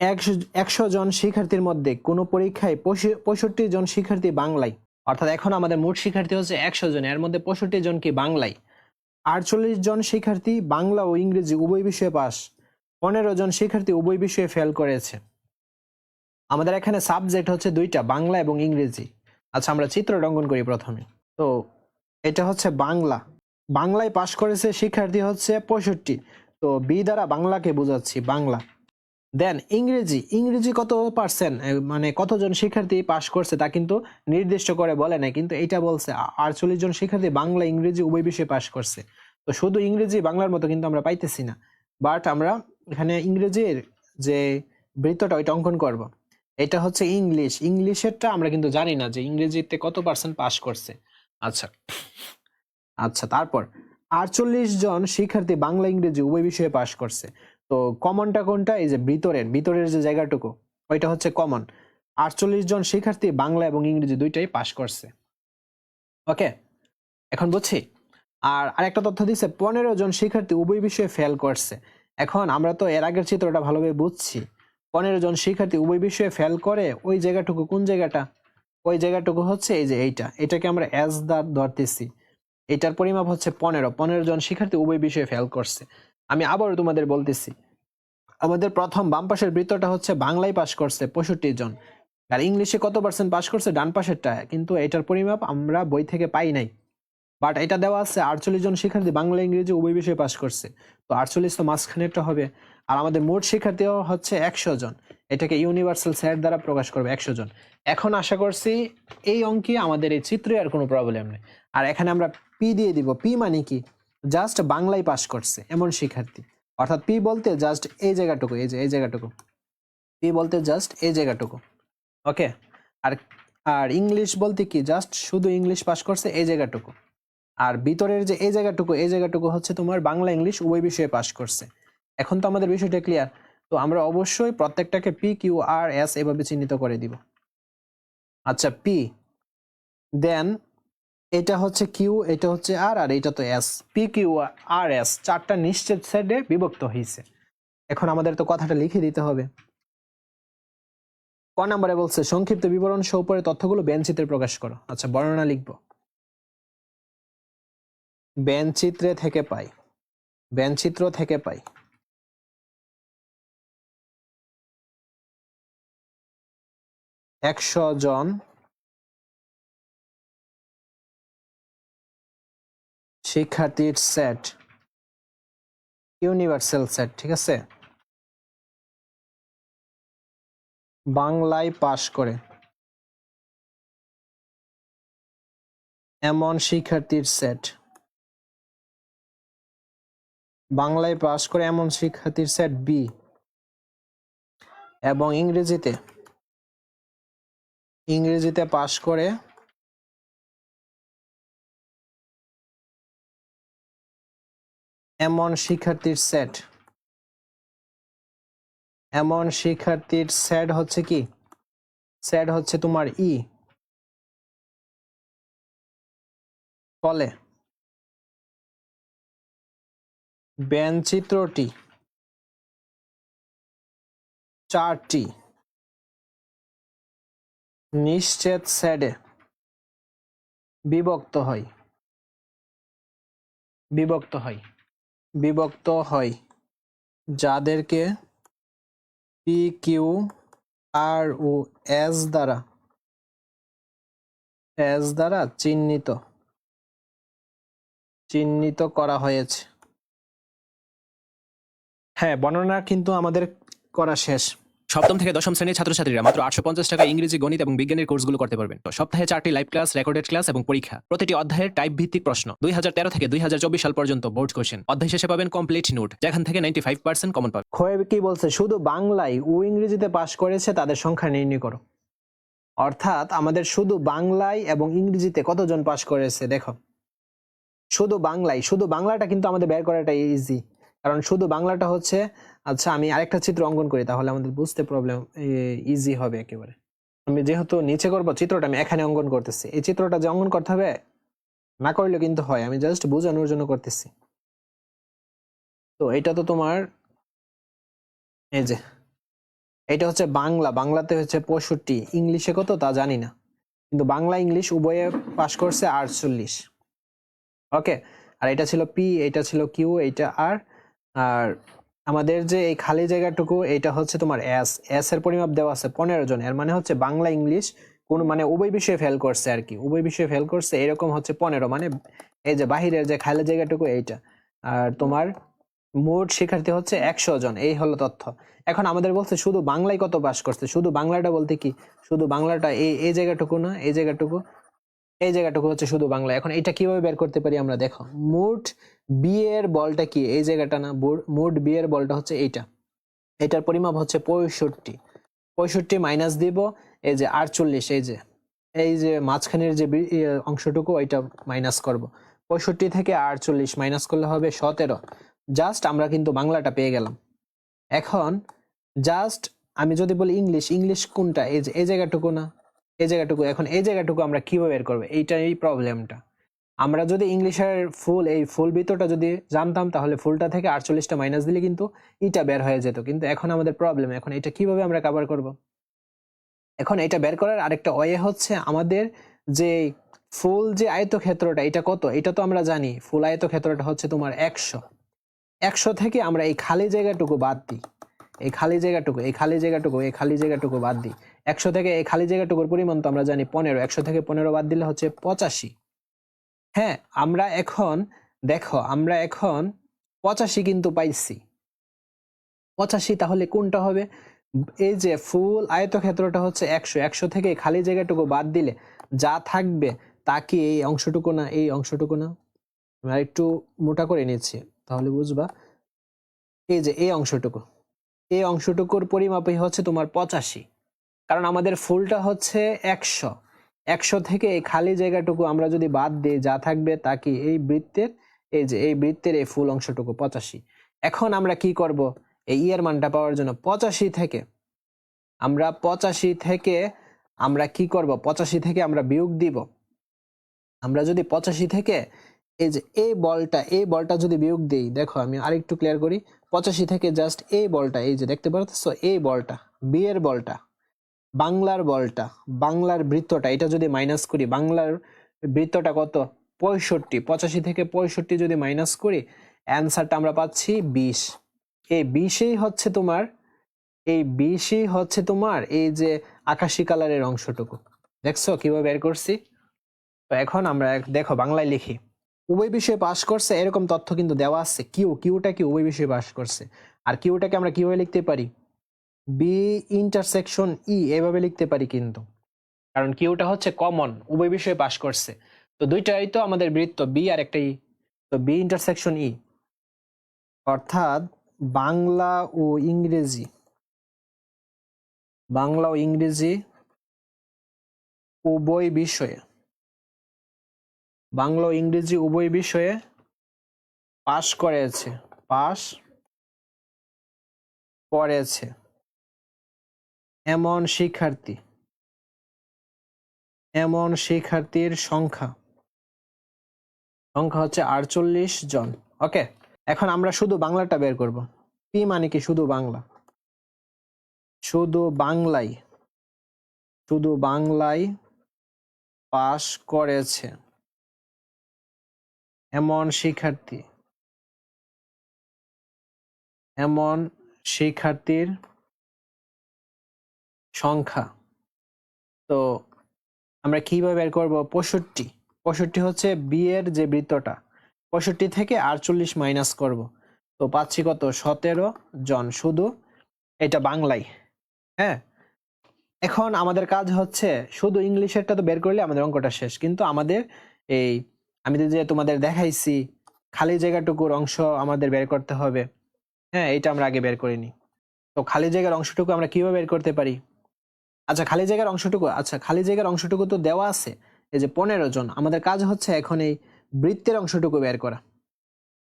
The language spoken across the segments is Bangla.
একশো একশো জন শিক্ষার্থীর মধ্যে কোনো পরীক্ষায় পঁয়ষট্টি জন শিক্ষার্থী বাংলায়। অর্থাৎ এখন আমাদের মোট শিক্ষার্থী হচ্ছে একশো জন, এর মধ্যে পঁয়ষট্টি জন কি বাংলায়। আটচল্লিশ জন শিক্ষার্থী বাংলা ও ইংরেজি উভয় বিষয়ে পাস। পনেরো জন শিক্ষার্থী উভয় বিষয়ে ফেল করেছে। আমাদের এখানে সাবজেক্ট হচ্ছে দুইটা, বাংলা এবং ইংরেজি। আচ্ছা আমরা চিত্র অঙ্কন করি প্রথমে। তো এটা হচ্ছে বাংলা। বাংলায় পাশ করেছে শিক্ষার্থী হচ্ছে পঁয়ষট্টি। তো বি দ্বারা বাংলাকে বোঝাচ্ছি, বাংলা। দেন ইংরেজি ইংরেজি কত পার্সেন্ট মানে কতজন শিক্ষার্থী পাশ করছে তা কিন্তু নির্দিষ্ট করে বলে না কিন্তু এটা বলছে আটচল্লিশ জন শিক্ষার্থী বাংলা, ইংরেজি, উভয় বিষয়ে পাশ করছে। তো শুধু ইংরেজি, বাংলার মতো কিন্তু আমরা পাইতেছি না। বাট আমরা এখানে ইংরেজির যে বৃত্তটা, ওইটা অঙ্কন করব। এটা হচ্ছে ইংলিশ। ইংলিশেরটা আমরা কিন্তু জানি না যে ইংরেজিতে কত পার্সেন্ট পাস করছে। আচ্ছা আচ্ছা তারপর আটচল্লিশ জন শিক্ষার্থী বাংলা, ইংরেজি, উভয় বিষয়ে পাশ করছে। তো কমনটা কোনটা? এই যে ভিতরের ভিতরের যে জায়গাটুকু, ওইটা হচ্ছে কমন আটচল্লিশ জন শিক্ষার্থী বাংলা এবং ইংরেজি দুইটাই পাশ করছে। ওকে? এখন বুঝছি? আর আরেকটা তথ্য দিচ্ছে পনেরো জন শিক্ষার্থী উভয় বিষয়ে ফেল করছে। এখন আমরা তো এর আগের চিত্রটা ভালোভাবে বুঝছি। পনেরো জন শিক্ষার্থী উভয় বিষয়ে ফেল করে, ওই জায়গাটুকু কোন জায়গাটা? ওই জায়গাটুকু হচ্ছে এই যে এইটা। এটাকে আমরা অ্যাজ দার ধরতেছি। এটার পরিমাপ হচ্ছে পনেরো। পনেরো জন শিক্ষার্থী উভয় বিষয়ে ফেল করছে। আমি আবারও তোমাদের বলতেছি, আমাদের প্রথম বাম পাশের বৃত্তটা হচ্ছে বাংলায় পাশ করছে পঁয়ষট্টি জন। আর ইংলিশে কত পার্সেন্ট পাশ করছে? ডান পাশেরটা। কিন্তু এটার পরিমাপ আমরা বই থেকে পাই নাই। বাট এটা দেওয়া আছে আটচল্লিশ জন শিক্ষার্থী বাংলা, ইংরেজি উভয় বিষয়ে পাশ করছে। তো আটচল্লিশ তো মাঝখানেরটা হবে। আর আমাদের মোট শিক্ষার্থীও হচ্ছে একশো জন। এটাকে ইউনিভার্সাল স্যার দ্বারা প্রকাশ করবে একশো জন। এখন আশা করছি এই অঙ্কে আমাদের এই চিত্রে আর কোনো প্রবলেম নেই। আর এখানে আমরা পি দিয়ে দিব। পি মানে কি? জাস্ট বাংলায় পাশ করছে, এমন শিক্ষার্থী। অর্থাৎ পি বলতে জাস্ট এই জায়গাটুকু, এই যে, এই জায়গাটুকু। পি বলতে জাস্ট এই জায়গাটুকু। ওকে আর আর ইংলিশ বলতে কি জাস্ট শুধু ইংলিশ পাশ করছে, এই জায়গাটুকু। আর ভিতরের যে এই জায়গাটুকু এই জায়গাটুকু হচ্ছে তোমার বাংলা ইংলিশ উভয় বিষয়ে পাশ করছে। এখন তো আমাদের বিষয়টা ক্লিয়ার তো আমরা অবশ্যই প্রত্যেকটাকে পি কিউ আর এস এভাবে চিহ্নিত করে দিব। আচ্ছা পি দেন এটা হচ্ছে কিউ এটা হচ্ছে আর আর এটা তো S P Q R S চারটা নিশ্চিত সেটে বিভক্ত হয়েছে এখন আমাদের তো কথাটা লিখে দিতে হবে। ক নাম্বারে বলছে, সংক্ষিপ্ত বিবরণ সহ উপরে তথ্যগুলো বেঞ্চিত্রে প্রকাশ করো। আচ্ছা বর্ণনা লিখব। বেঞ্চিত্রে থেকে পাই। বেঞ্চিত্র থেকে পাই। একশো জন শিক্ষার্থীর সেট ইউনিভার্সাল সেট ঠিক আছে? বাংলায় পাশ করে। এমন শিক্ষার্থীর সেট বাংলায় পাশ করে এমন শিক্ষার্থীর সেট বি এবং ইংরেজিতে ইংরেজিতে পাশ করে এমন শিক্ষার্থীর সেট এমন শিক্ষার্থীর সেট হচ্ছে কি? সেট হচ্ছে তোমার ই ফলে চিত্রটি চারটি। নিশ্চিত সেটে বিভক্ত হয়। বিভক্ত হয়। বিভক্ত হয়, যাদেরকে পি কিউ আর ও এস দ্বারা এস দ্বারা চিহ্নিত চিহ্নিত করা হয়েছে। হ্যাঁ বর্ণনা কিন্তু আমাদের করা শেষ। সপ্তম থেকে দশম শ্রেণির ছাত্রছাত্রীরা মাত্র আটশো পঞ্চাশ টাকা ইংরেজি, গণিত এবং বিজ্ঞানের কোর্সগুলো করতে পারবেন। সপ্তাহে চারটি লাইভ ক্লাস রেকর্ডেড ক্লাস এবং পরীক্ষা। প্রতিটি অধ্যায়ের টাইপ ভিত্তিক প্রশ্ন। দুই হাজার তেরো থেকে দুই হাজার চব্বিশ সাল পর্যন্ত বোর্ড কোশ্চেন অধ্যায় শেষে পাবেন কমপ্লিট নোট যেখান থেকে নাইনটি ফাইভ পার্সেন্ট কমন পাবেন। খোয়েব কি বলছে? শুধু বাংলায় ও ইংরেজিতে পাশ করেছে, তাদের সংখ্যা নির্ণয় করো। অর্থাৎ আমাদের শুধু বাংলায় এবং ইংরেজিতে কতজন পাশ করেছে? দেখো। শুধু বাংলায়, শুধু বাংলাটা কিন্তু আমাদের বের করাটা ইজি কারণ শুধু বাংলাটা হচ্ছে আচ্ছা আমি আরেকটা চিত্র অঙ্কন করি, তাহলে আমাদের বুঝতে প্রবলেম ইজি হবে একেবারে। আমি যেহেতু নিচে করব চিত্রটা, আমি এখানে অঙ্কন করতেছি। এই চিত্রটা যে অঙ্কন করতে হবে, না করলে কিন্তু হয়, আমি জাস্ট বোঝানোর জন্য করতেছি। তো এটা তো তোমার, এই যে, এটা হচ্ছে বাংলা, বাংলাতে হচ্ছে পঁয়ষট্টি, ইংলিশে কত তা জানি না। কিন্তু বাংলা, ইংলিশ উভয়ে পাশ করছে আটচল্লিশ। ওকে, আর এটা ছিল পি এটা ছিল কিউ এটা আর আর আমাদের যে এই খালি জায়গাটুকু এটা হচ্ছে তোমার এস এস এর পরিমাপ দেওয়া আছে পনেরো জন। এর মানে হচ্ছে বাংলা ইংলিশ কোন মানে উভয় বিষয়ে ফেল করছে আর কি উভয় বিষয়ে ফেল করছে, এরকম হচ্ছে পনেরো। মানে এই যে বাহিরের যে খালি জায়গাটুকু, এইটা। আর তোমার মোট শিক্ষার্থী হচ্ছে একশো জন। এই হলো তথ্য। এখন আমাদের বলছে শুধু বাংলায় কত পাস করছে? শুধু বাংলাটা বলতে কি? শুধু বাংলাটা এই এই জায়গাটুকু না, এই জায়গাটুকু। এই জায়গাটুকু হচ্ছে শুধু বাংলা। এখন এটা কীভাবে বের করতে পারি আমরা? দেখো, মোট বি এর বলটা কি? এই জায়গাটা না মোট বি এর বলটা হচ্ছে এইটা। এটার পরিমাপ হচ্ছে পঁয়ষট্টি। পঁয়ষট্টি মাইনাস দিব, এই যে আটচল্লিশ, এই যে এই যে মাঝখানের যে ইয়ে অংশটুকু, ওইটা মাইনাস করব। পঁয়ষট্টি থেকে আটচল্লিশ মাইনাস করলে হবে সতেরো। জাস্ট আমরা কিন্তু বাংলাটা পেয়ে গেলাম। এখন, জাস্ট আমি যদি বলি ইংলিশ ইংলিশ কোনটা? এই যে, এই জায়গাটুকু না? এই জায়গাটুকু, এখন এই জায়গাটুকু আমরা কীভাবে বের করব? এইটাই প্রবলেমটা আমরা যদি ইংলিশের ফুল, এই ফুল ভিতরটা যদি জানতাম, তাহলে ফুলটা থেকে আটচল্লিশটা মাইনাস দিলে কিন্তু ইটা বের হয়ে যেত। কিন্তু এখন আমাদের প্রবলেম এখন এটা কীভাবে আমরা কভার করব? এখন এটা বের করার আরেকটা ওয়ে হচ্ছে আমাদের যে ফুল যে আয়তক্ষেত্রটা, এটা কত? এটা তো আমরা জানি, ফুল আয়তক্ষেত্রটা হচ্ছে তোমার একশো। একশো থেকে আমরা এই খালি জায়গাটুকু বাদ দিই। এই খালি জায়গাটুকু, এই খালি জায়গাটুকু, এই খালি জায়গাটুকু বাদ দিই। একশো থেকে এই খালি জায়গাটুকুর পরিমাণ তো আমরা জানি পনেরো, একশো থেকে পনেরো বাদ দিলে হচ্ছে পঁচাশি। হ্যাঁ আমরা এখন, দেখো, আমরা এখন পঁচাশি কিন্তু পাইছি। পঁচাশি তাহলে কোনটা হবে? এই যে ফুল আয়তক্ষেত্রটা হচ্ছে একশো একশো থেকে খালি জায়গাটুকু বাদ দিলে যা থাকবে তা কি এই অংশটুকু না, এই অংশটুকু না? আমরা একটু মোটা করে নিচ্ছি, তাহলে বুঝবা। এই যে এই অংশটুকু, এই অংশটুকুর পরিমাপই হচ্ছে তোমার পঁচাশি। কারণ আমাদের ফুলটা হচ্ছে একশো। একশো থেকে এই খালি জায়গাটুকু আমরা যদি বাদ দিই, যা থাকবে তা কি এই বৃত্তের? এই যে, এই বৃত্তের এই ফুল অংশটুকু, পঁচাশি। এখন আমরা কি করব? এই ইয়ের মানটা পাওয়ার জন্য পঁচাশি থেকে, আমরা পঁচাশি থেকে আমরা কি করব? পঁচাশি থেকে আমরা বিয়োগ দিব। আমরা যদি পঁচাশি থেকে এই যে এই বলটা এই বলটা যদি বিয়োগ দিই, দেখো আমি আরেকটু ক্লিয়ার করি। পঁচাশি থেকে জাস্ট এই বলটা, এই যে দেখতে পাচ্ছ এই বলটা বিয়ের বলটা। বাংলার বলটা, বাংলার বৃত্তটা, এটা যদি মাইনাস করি, বাংলার বৃত্তটা কত? পঁয়ষট্টি, পঁচাশি থেকে পঁয়ষট্টি যদি মাইনাস করি অ্যান্সারটা আমরা পাচ্ছি বিশ। এই বিশেই হচ্ছে তোমার, এই বিশেই হচ্ছে তোমার এই যে আকাশি কালারের অংশটুকু। দেখছ কীভাবে বের করছি? তো এখন আমরা দেখো বাংলায় লিখি। উভয় বিষয়ে পাশ করছে, এরকম তথ্য কিন্তু দেওয়া আছে। কিউ কিউটা কি উভয় বিষয়ে পাশ করছে? আর কিউটাকে আমরা কীভাবে লিখতে পারি? বি ইন্টারসেকশন ই এভাবে লিখতে পারি কিন্তু। কারণ কিউটা হচ্ছে কমন উভয় বিষয়ে পাশ করছে। তো দুইটাই তো আমাদের বৃত্ত বি আর একটা ই তো বি ইন্টারসেকশন ই অর্থাৎ বাংলা ও ইংরেজি। বাংলা ও ইংরেজি উভয় বিষয়ে। বাংলা ও ইংরেজি উভয় বিষয়ে পাশ করেছে পাশ করেছে। এমন শিক্ষার্থী। এমন শিক্ষার্থীর সংখ্যা। সংখ্যা হচ্ছে আটচল্লিশ জন। ওকে এখন আমরা শুধু বাংলাটা বের করব। পি মানে কি? শুধু বাংলা। শুধু বাংলায় শুধু বাংলায় পাশ করেছে। এমন শিক্ষার্থী। এমন শিক্ষার্থীর সংখ্যা। তো আমরা কীভাবে বের করব? পঁয়ষট্টি। পঁয়ষট্টি হচ্ছে বি এর যে বৃত্তটা, পঁয়ষট্টি থেকে আটচল্লিশ মাইনাস করব। তো পাচ্ছি কত? সতেরো জন। শুধু এটা বাংলায়। হ্যাঁ? এখন আমাদের কাজ হচ্ছে শুধু ইংলিশেরটা তো বের করলে আমাদের অঙ্কটা শেষ। কিন্তু আমাদের এই আমি তো যে তোমাদের দেখাইছি, খালি জায়গাটুকুর অংশ আমাদের বের করতে হবে। হ্যাঁ এটা আমরা আগে বের করিনি। তো খালি জায়গার অংশটুকু আমরা কীভাবে বের করতে পারি? আচ্ছা খালি জায়গার অংশটুকু আচ্ছা খালি জায়গার অংশটুকু তো দেওয়া আছে। এই যে পনেরো জন, আমাদের কাজ হচ্ছে এখন এই বৃত্তের অংশটুকু বের করা।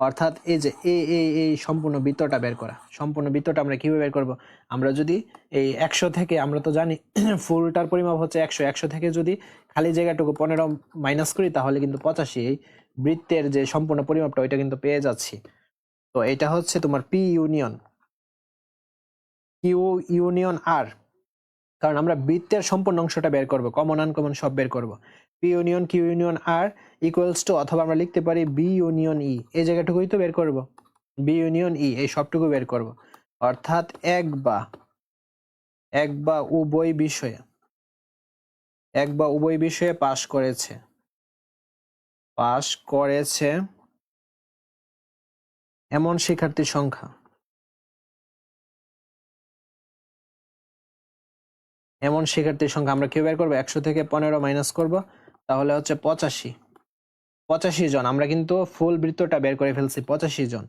অর্থাৎ এই যে এই এই এই সম্পূর্ণ বৃত্তটা বের করা। সম্পূর্ণ বৃত্তটা আমরা কীভাবে বের করব? আমরা যদি এই একশো থেকে, আমরা তো জানি ফুলটার পরিমাপ হচ্ছে একশো। একশো থেকে যদি খালি জায়গাটুকু পনেরো মাইনাস করি, তাহলে কিন্তু পঁচাশি। এই বৃত্তের যে সম্পূর্ণ পরিমাপটা, ওইটা কিন্তু পেয়ে যাচ্ছি। তো এটা হচ্ছে তোমার P union. Q union R. কারণ আমরা বৃত্তের সম্পূর্ণ অংশটা বের করব কমন আনকমন সব বের করব। P union Q union R equals to অথবা আমরা লিখতে পারি বি ইউনিয়ন ই এই জায়গাটুকুই তো বের করব। বি ইউনিয়ন ই এই সবটুকু বের করব। অর্থাৎ এক বা এক বা উভয় বিষয়ে, এক বা উভয় বিষয়ে পাশ করেছে পাশ করেছে এমন শিক্ষার্থীর সংখ্যা। এমন শিক্ষার্থীর সংখ্যা আমরা কি বের করব? একশো থেকে পনেরো মাইনাস করব, তাহলে হচ্ছে পঁচাশি। পঁচাশি জন, আমরা কিন্তু ফুল বৃত্তটা বের করে ফেলছি, পঁচাশি জন।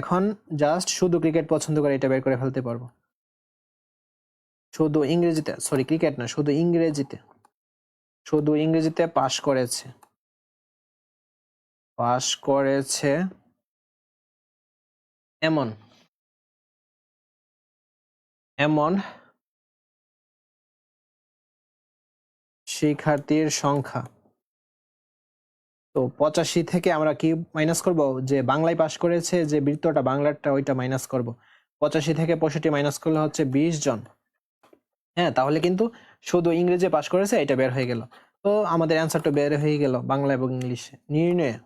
এখন জাস্ট শুধু ক্রিকেট পছন্দ করে এটা বের করে ফেলতে পারব। শুধু ইংরেজিতে সরি ক্রিকেট না, শুধু ইংরেজিতে। শুধু ইংরেজিতে পাশ করেছে। পাশ করেছে এমন। এমন শিক্ষার্থীর সংখ্যা। তো পঁচাশি থেকে আমরা কি মাইনাস করব? যে বাংলায় পাশ করেছে, যে বৃত্তটা বাংলারটা ওইটা মাইনাস করব। পঁচাশি থেকে পঁয়ষট্টি মাইনাস করলে হচ্ছে বিশ জন। হ্যাঁ তাহলে কিন্তু শুধু ইংরেজি পাশ করেছে, এটা বের হয়ে গেল। তো আমাদের অ্যান্সারটা বের হয়ে গেল বাংলা এবং ইংলিশে। নির্ণয়ে।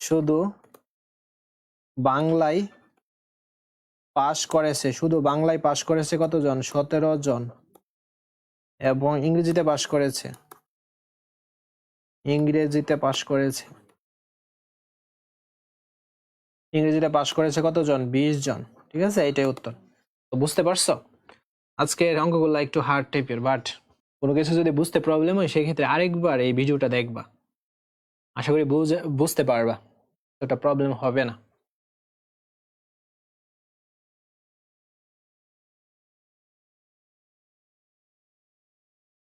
শুধু বাংলায় পাশ করেছে, শুধু বাংলায় পাশ করেছে কতজন? সতেরো জন। এবং ইংরেজিতে পাশ করেছে। ইংরেজিতে পাশ করেছে। ইংরেজিতে পাশ করেছে কতজন? বিশ জন। ঠিক আছে? এটাই উত্তর। তো বুঝতে পারছ? আজকের অঙ্কগুলো একটু হার্ড টাইপের বাট কোনো কিছু যদি বুঝতে প্রবলেম হয়, সেক্ষেত্রে আরেকবার এই ভিডিওটা দেখবা। আশা করি বুঝে বুঝতে পারবা। ওটা প্রবলেম হবে না।